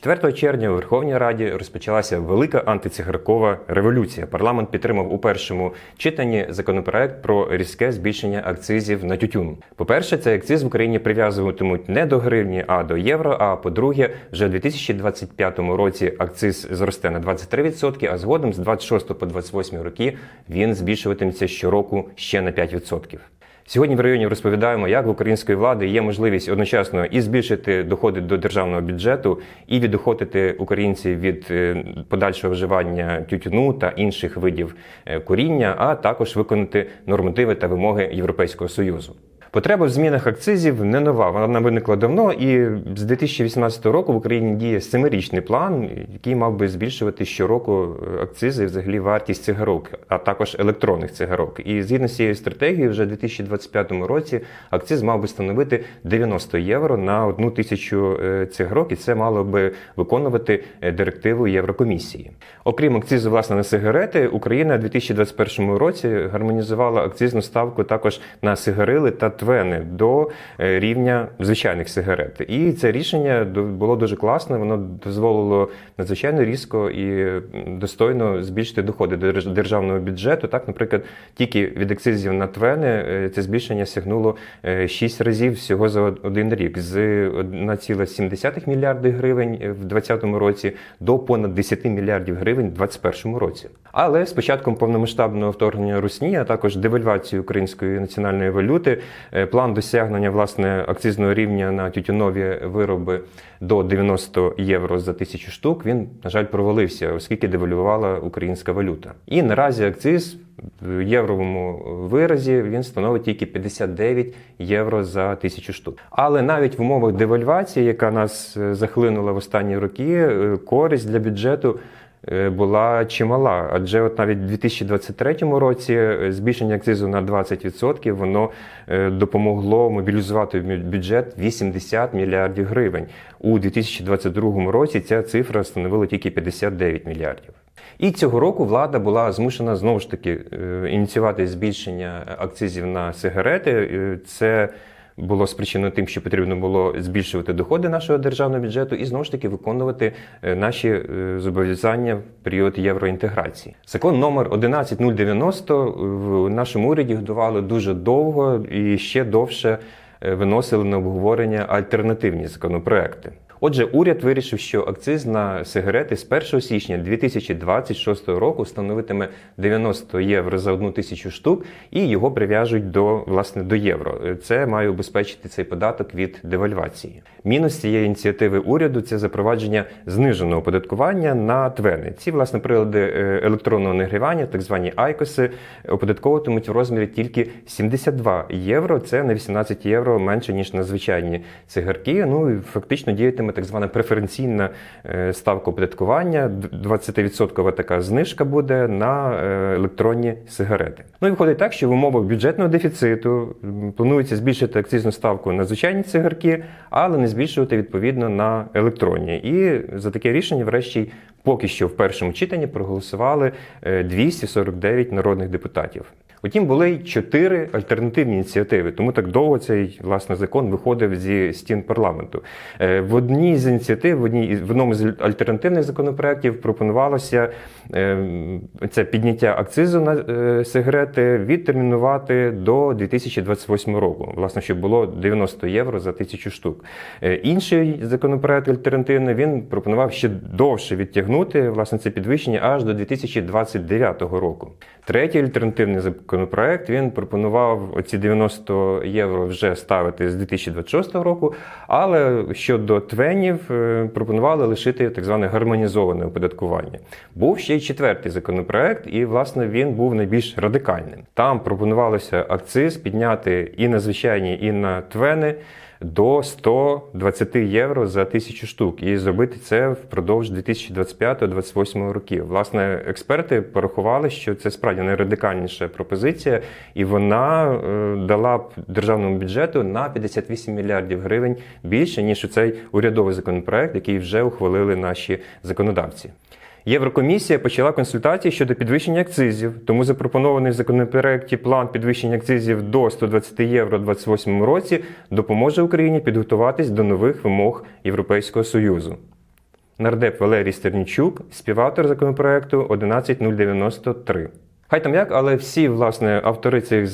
4 червня у Верховній Раді розпочалася велика антицигаркова революція. Парламент підтримав у першому читанні законопроект про різке збільшення акцизів на тютюн. По-перше, цей акциз в Україні прив'язуватимуть не до гривні, а до євро. А по-друге, вже в 2025 році акциз зросте на 23%, а згодом з 26 по 28 роки він збільшуватиметься щороку ще на 5%. Сьогодні в районі розповідаємо, як в української влади є можливість одночасно і збільшити доходи до державного бюджету, і відохотити українців від е, подальшого вживання тютюну та інших видів е, куріння, а також виконати нормативи та вимоги Європейського союзу. Потреба в змінах акцизів не нова. Вона виникла давно, і з 2018 року в Україні діє семирічний план, який мав би збільшувати щороку е, акцизи, взагалі вартість цигарок, а також електронних цигарок. І згідно з цією стратегією, вже в 2025 році акциз мав би становити 90 євро на одну тисячу е, цигарок, і це мало би виконувати е, директиву Єврокомісії. Окрім акцизу власне на сигарети, Україна у 2021 році гармонізувала акцизну ставку також на сигарили та твени до е, рівня звичайних сигарет. І це рішення було дуже класне. Воно дозволило надзвичайно різко і достойно збільшити доходи до держ- державного бюджету. Так, наприклад, тільки від акцизів на твени е, це збільшення сягнуло 6 разів всього за один рік з 1,7 мільярди гривень в 2020 році до понад 10 мільярдів гривень в 2021 році. Але з початком повномасштабного вторгнення Русні, а також девальвації української національної валюти, е, план досягнення власне акцизного рівня на тютюнові вироби до 90 євро за тисячу штук. Він на жаль провалився, оскільки девальвувала українська валюта. І наразі акциз в євровому виразі він становить тільки 59 євро за тисячу штук. Але навіть в умовах девальвації, яка нас е, захлинула в останні роки, е, користь для бюджету. Е, Була чимала, адже от навіть у 2023 році е, збільшення акцизу на 20% воно е, допомогло мобілізувати бюджет 80 мільярдів гривень. У 2022 році ця цифра становила тільки 59 мільярдів. І цього року влада була змушена знову ж таки ініціювати збільшення акцизів на сигарети. Це було спричинено тим, що потрібно було збільшувати доходи нашого державного бюджету і знову ж таки виконувати е, наші е, зобов'язання в період євроінтеграції. Закон номер 11090 в нашому уряді годували дуже довго і ще довше е, виносили на обговорення альтернативні законопроекти. Отже, уряд вирішив, що акциз на сигарети з 1 січня 2026 року становитиме 90 євро за одну тисячу штук, і його прив'яжуть до власне до євро. Це має убезпечити цей податок від девальвації. Мінус цієї ініціативи уряду це запровадження зниженого оподаткування на твени. Ці власне прилади е, електронного нагрівання, так звані айкоси, оподатковуватимуть в розмірі тільки 72 євро. Це на 18 євро менше ніж на звичайні цигарки. Ну і фактично діятиме так звана преференційна е, ставка оподаткування. 20% така знижка буде на е, електронні сигарети. Ну і виходить так, що в умовах бюджетного дефіциту планується збільшити акцизну ставку на звичайні цигарки, але не збільшувати відповідно на електронні. І за таке рішення, врешті, поки що в першому читанні проголосували е, 249 народних депутатів. Утім, були й чотири альтернативні ініціативи, тому так довго цей власне закон виходив зі стін парламенту. Е, В одній з ініціатив, в одній в одному з альтернативних законопроєктів пропонувалося е, це підняття акцизу на е, сигарети відтермінувати до 2028 року, власне, щоб було 90 євро за тисячу штук. Інший законопроект альтернативний він пропонував ще довше відтягнути власне це підвищення аж до 2029 року. Третій альтернативний законопроект він пропонував оці 90 євро вже ставити з 2026 року, але щодо твенів е, пропонували лишити так зване гармонізоване оподаткування. Був ще й четвертий законопроект, і власне він був найбільш радикальним. Там пропонувалося акциз підняти і на звичайні, і на твени до 120 євро за тисячу штук і зробити це впродовж 2025-2028 років. Власне, експерти порахували, що це справді найрадикальніша пропозиція, і вона е, дала б державному бюджету на 58 мільярдів гривень більше ніж у цей урядовий законопроект, який вже ухвалили наші законодавці. Єврокомісія почала консультації щодо підвищення акцизів, тому запропонований в законопроекті план підвищення акцизів до 120 євро у 2028 році допоможе Україні підготуватись до нових вимог Європейського Союзу. нардеп Валерій Стернічук, співавтор законопроекту 11093. Хай там як, але всі власне автори цих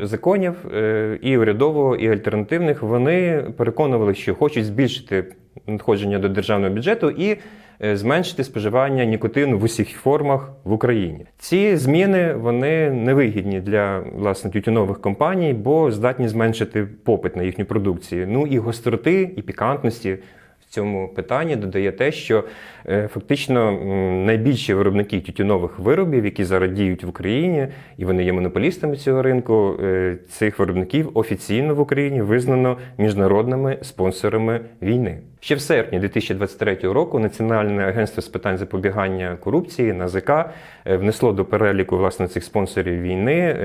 законів е, і урядового, і альтернативних вони переконували, що хочуть збільшити надходження до державного бюджету і зменшити споживання нікотину в усіх формах в Україні. Ці зміни вони невигідні для власне тютюнових компаній, бо здатні зменшити попит на їхню продукцію. Ну і гостроти, і пікантності цьому питанні додає те, що е, фактично найбільші виробники тютюнових виробів, які зараз діють в Україні, і вони є монополістами цього ринку, е, цих виробників офіційно в Україні визнано міжнародними спонсорами війни. Ще в серпні 2023 року Національне агентство з питань запобігання корупції НАЗК е, внесло до переліку власне цих спонсорів війни.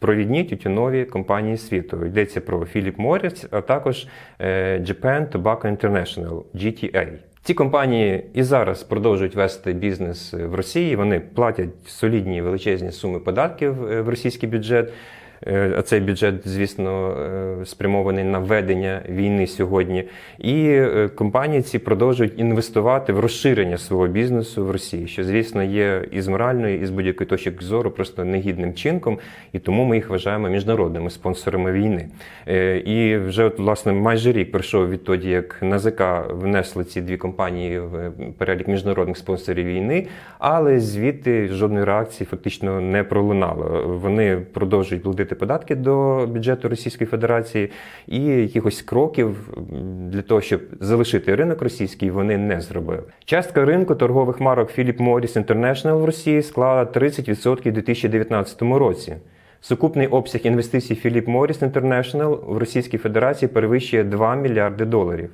Провідні тютюнові компанії світу йдеться про Philip Morris, а також е, Japan Tobacco International GTA. Ці компанії і зараз продовжують вести бізнес в Росії. Вони платять солідні величезні суми податків е, в російський бюджет. Е, цей бюджет, звісно, е, спрямований на ведення війни сьогодні. І е, компанії ці продовжують інвестувати в розширення свого бізнесу в Росії, що, звісно, є і з моральної, і з будь-якої точки зору просто негідним чинком, і тому ми їх вважаємо міжнародними спонсорами війни. І вже от, власне майже рік пройшов відтоді, як НАЗК внесли ці дві компанії в перелік міжнародних спонсорів війни, але звідти жодної реакції фактично не пролунало. Вони продовжують платити податки до бюджету Російської Федерації, і якихось кроків для того, щоб залишити ринок російський, вони не зробили. Частка ринку торгових марок Philip Morris International в Росії склала 30% у 2019 році. Сукупний обсяг інвестицій Philip Morris International в Російській Федерації перевищує 2 мільярди доларів.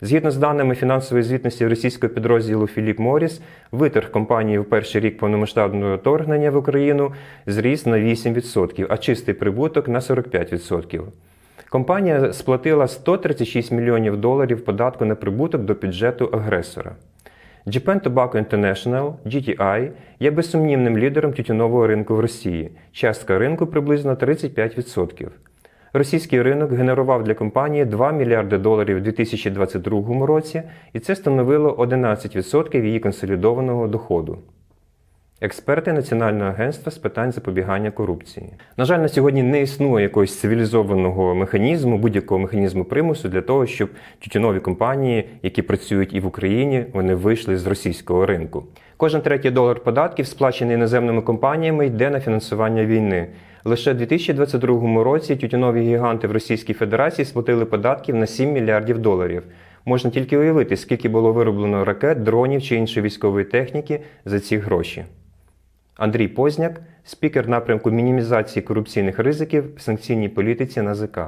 Згідно з даними фінансової звітності російського підрозділу Philip Morris, виторг компанії в перший рік повномасштабного вторгнення в Україну зріс на 8%, а чистий прибуток на 45%. Компанія сплатила 136 мільйонів доларів податку на прибуток до бюджету агресора. Japan Tobacco International, GTI, є безсумнівним лідером тютюнового ринку в Росії. Частка ринку приблизно 35%. Російський ринок генерував для компанії 2 мільярди доларів у 2022 році, і це становило 11% її консолідованого доходу. Експерти Національного агентства з питань запобігання корупції. На жаль, на сьогодні не існує якогось цивілізованого механізму, будь-якого механізму примусу для того, щоб тютюнові компанії, які працюють і в Україні, вони вийшли з російського ринку. Кожен третій долар податків, сплачений іноземними компаніями, йде на фінансування війни. Лише у 2022 році тютюнові гіганти в Російській Федерації сплатили податків на 7 мільярдів доларів. Можна тільки уявити, скільки було вироблено ракет, дронів чи іншої військової техніки за ці гроші. Андрій Позняк, спікер напрямку мінімізації корупційних ризиків в санкційній політиці НАЗК.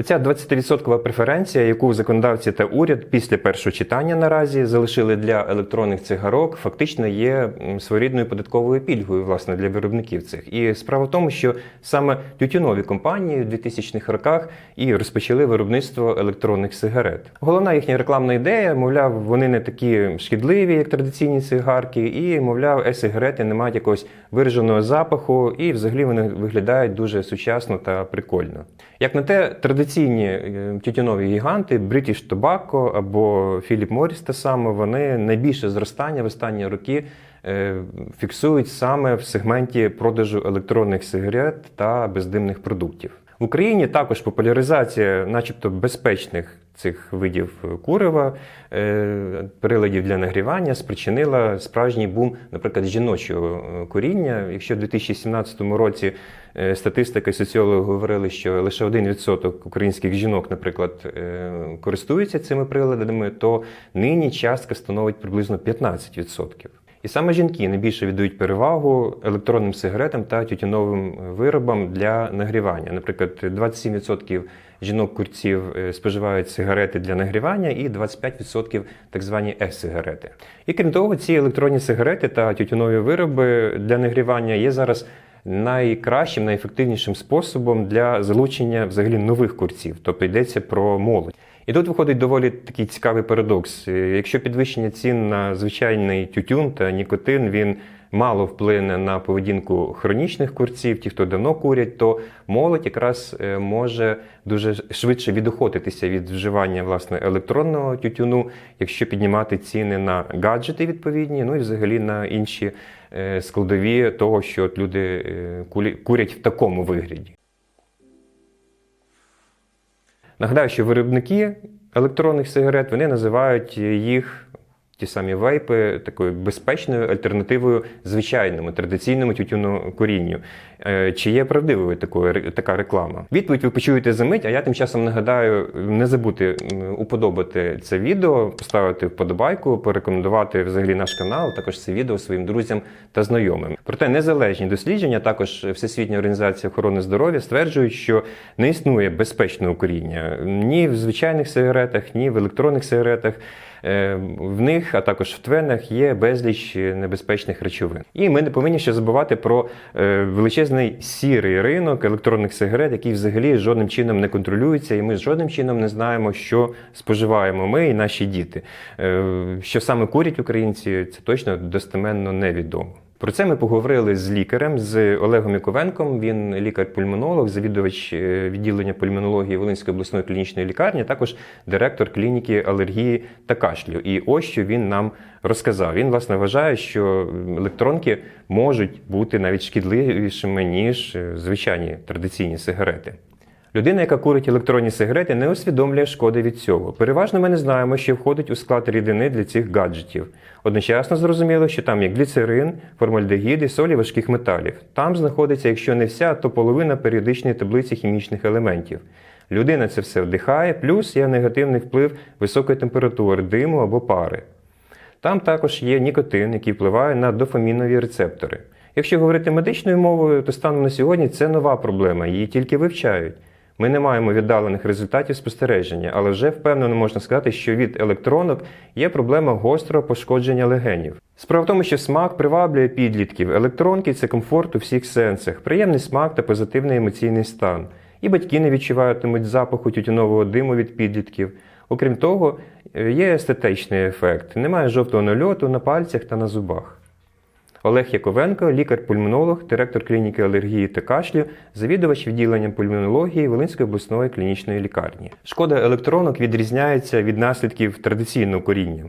Оця 20% преференція, яку законодавці та уряд після першого читання наразі залишили для електронних цигарок, фактично є своєрідною податковою пільгою власне для виробників цих. І справа в тому, що саме тютюнові компанії в 2000-х роках і розпочали виробництво електронних сигарет. Головна їхня рекламна ідея, мовляв, вони не такі шкідливі, як традиційні цигарки, і мовляв, е-сигарети не мають якогось вираженого запаху, і взагалі вони виглядають дуже сучасно та прикольно. Як на те, традиційні е, тютюнові гіганти British Tobacco або Philip Morris те саме, вони найбільше зростання в останні роки е, фіксують саме в сегменті продажу електронних сигарет та бездимних продуктів. В Україні також популяризація, начебто, безпечних цих видів курива, е, приладів для нагрівання спричинила справжній бум, наприклад, жіночого е, куріння. Якщо в 2017 році е, статистика і соціологи говорили, що лише 1% українських жінок, наприклад, е, користуються цими приладами, то нині частка становить приблизно 15%. І саме жінки найбільше віддають перевагу електронним сигаретам та тютюновим виробам для нагрівання. Наприклад, 27% жінок-курців е, споживають сигарети для нагрівання і 25% так звані е-сигарети. І крім того, ці електронні сигарети та тютюнові вироби для нагрівання є зараз найкращим, найефективнішим способом для залучення взагалі нових курців, тобто йдеться про молодь. І тут виходить доволі такий цікавий парадокс. Е, Якщо підвищення цін на звичайний тютюн та нікотин він мало вплине на поведінку хронічних курців, ті, хто давно курять, то молодь якраз е, може дуже швидше відохотитися від вживання власне електронного тютюну, якщо піднімати ціни на гаджети відповідні, ну і взагалі на інші е, складові того, що от люди курять в такому вигляді. Нагадаю, що виробники електронних сигарет вони називають їх. Ті самі вейпи такою безпечною альтернативою звичайному традиційному тютюнокурінню. Е, Чи є правдивою такою така реклама? Відповідь ви почуєте за мить, а я тим часом нагадаю не забути уподобати це відео, поставити вподобайку, порекомендувати взагалі наш канал, також це відео своїм друзям та знайомим. Проте незалежні дослідження, також Всесвітня організація охорони здоров'я стверджують, що не існує безпечного куріння ні в звичайних сигаретах, ні в електронних сигаретах. Е, В них, а також в твенах, є безліч небезпечних речовин. І ми не повинні ще забувати про е, величезний сірий ринок електронних сигарет, який взагалі жодним чином не контролюється, і ми жодним чином не знаємо, що споживаємо ми і наші діти. Е, Що саме курять українці, це точно достеменно невідомо. Про це ми поговорили з лікарем, з Олегом Яковенком. Він лікар-пульмонолог, завідувач е, відділення пульмонології Волинської обласної клінічної лікарні, також директор клініки алергії та кашлю. І ось що він нам розказав. Він власне вважає, що електронки можуть бути навіть шкідливішими ніж е, звичайні традиційні сигарети. Людина, яка курить електронні сигарети, не усвідомлює шкоди від цього. Переважно ми не знаємо, що входить у склад рідини для цих гаджетів. Одночасно зрозуміло, що там є гліцерин, формальдегід і солі важких металів. Там знаходиться, якщо не вся, то половина періодичної таблиці хімічних елементів. Людина це все вдихає, плюс є негативний вплив високої температури, диму або пари. Там також є нікотин, який впливає на дофамінові рецептори. Якщо говорити медичною мовою, то станом на сьогодні це нова проблема, її тільки вивчають. Ми не маємо віддалених результатів спостереження, але вже впевнено можна сказати, що від електронок є проблема гострого пошкодження легенів. Справа в тому, що смак приваблює підлітків. Електронки це комфорт у всіх сенсах, приємний смак та позитивний емоційний стан. І батьки не відчуватимуть запаху тютюнового диму від підлітків. Окрім того, е, є естетичний ефект. Немає жовтого нальоту на пальцях та на зубах. Олег Яковенко, лікар-пульмонолог, директор клініки алергії та кашлю, завідувач відділенням пульмонології Волинської обласної клінічної лікарні. Шкода електронок відрізняється від наслідків традиційного коріння.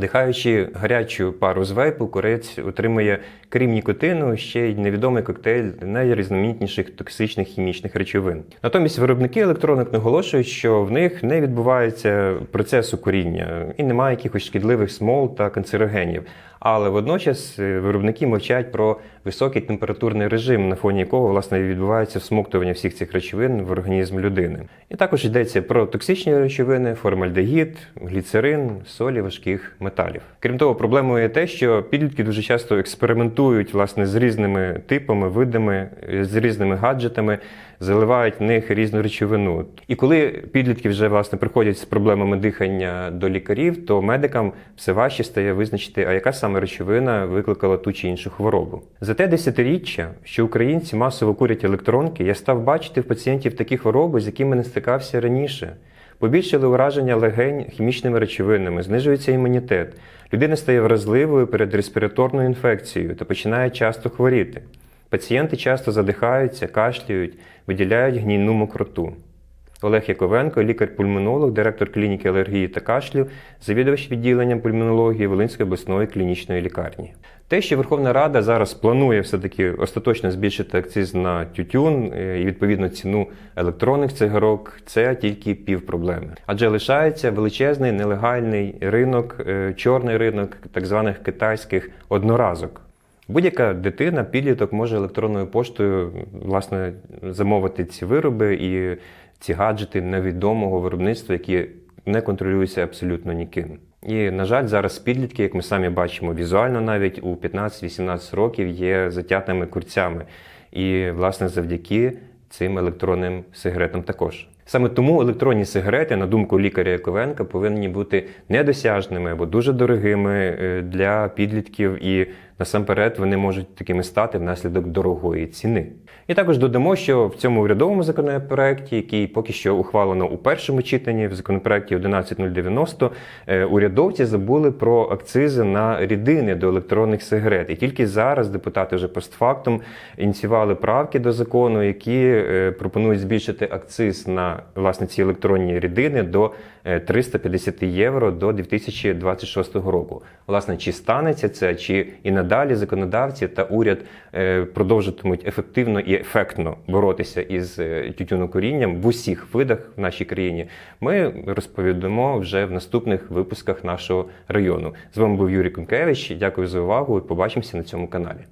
Дихаючи гарячу пару з вейпу, корець отримує, крім нікотину, ще й невідомий коктейль найрізноманітніших токсичних хімічних речовин. Натомість виробники електронок наголошують, що в них не відбувається процесу куріння і немає якихось шкідливих смол та канцерогенів. Але водночас е, виробники мовчать про високий температурний режим, на фоні якого власне відбувається всмоктування всіх цих речовин в організм людини. І також йдеться про токсичні речовини, формальдегід, гліцерин, солі важких металів. Крім того, проблемою є те, що підлітки дуже часто експериментують власне з різними типами, видами, з різними гаджетами, заливають в них різну речовину. І коли підлітки вже власне приходять з проблемами дихання до лікарів, то медикам все важче стає визначити, а яка саме речовина викликала ту чи іншу хворобу. За те десятиріччя, що українці масово курять електронки, я став бачити в пацієнтів такі хвороби, з якими не стикався раніше. Побільшили ураження легень хімічними речовинами, знижується імунітет. Людина стає вразливою перед респіраторною інфекцією та починає часто хворіти. Пацієнти часто задихаються, кашлюють, виділяють гнійну мокроту. Олег Яковенко, лікар-пульмонолог, директор клініки алергії та кашлю, завідувач відділенням пульмонології Волинської обласної клінічної лікарні. Те, що Верховна Рада зараз планує все-таки остаточно збільшити акциз на тютюн е, і відповідно ціну електронних цигарок, це тільки пів проблеми. Адже лишається величезний нелегальний ринок, е, чорний ринок так званих китайських одноразок. Будь-яка дитина, підліток може електронною поштою власне замовити ці вироби і ці гаджети невідомого виробництва, які не контролюються абсолютно ніким. І, на жаль, зараз підлітки, як ми самі бачимо візуально, навіть у 15-18 років є затятими курцями. І, власне, завдяки цим електронним сигаретам також. Саме тому електронні сигарети, на думку лікаря Яковенка, повинні бути недосяжними або дуже дорогими е, для підлітків і насамперед вони можуть такими стати внаслідок дорогої ціни. І також додамо, що в цьому урядовому законопроекті, який поки що ухвалено у першому читанні, в законопроекті 11090, е, урядовці забули про акцизи на рідини до електронних сигарет. І тільки зараз депутати вже постфактум ініціювали правки до закону, які е, пропонують збільшити акциз на власне ці електронні рідини до е, 350 євро до 2026 року. Власне, чи станеться це, чи і надалі законодавці та уряд продовжитимуть ефективно і ефектно боротися із тютюнокорінням тютюнокурінням в усіх видах в нашій країні. Ми розповідамо вже в наступних випусках нашого району. З вами був Юрій Кункевич. Дякую за увагу і побачимося на цьому каналі.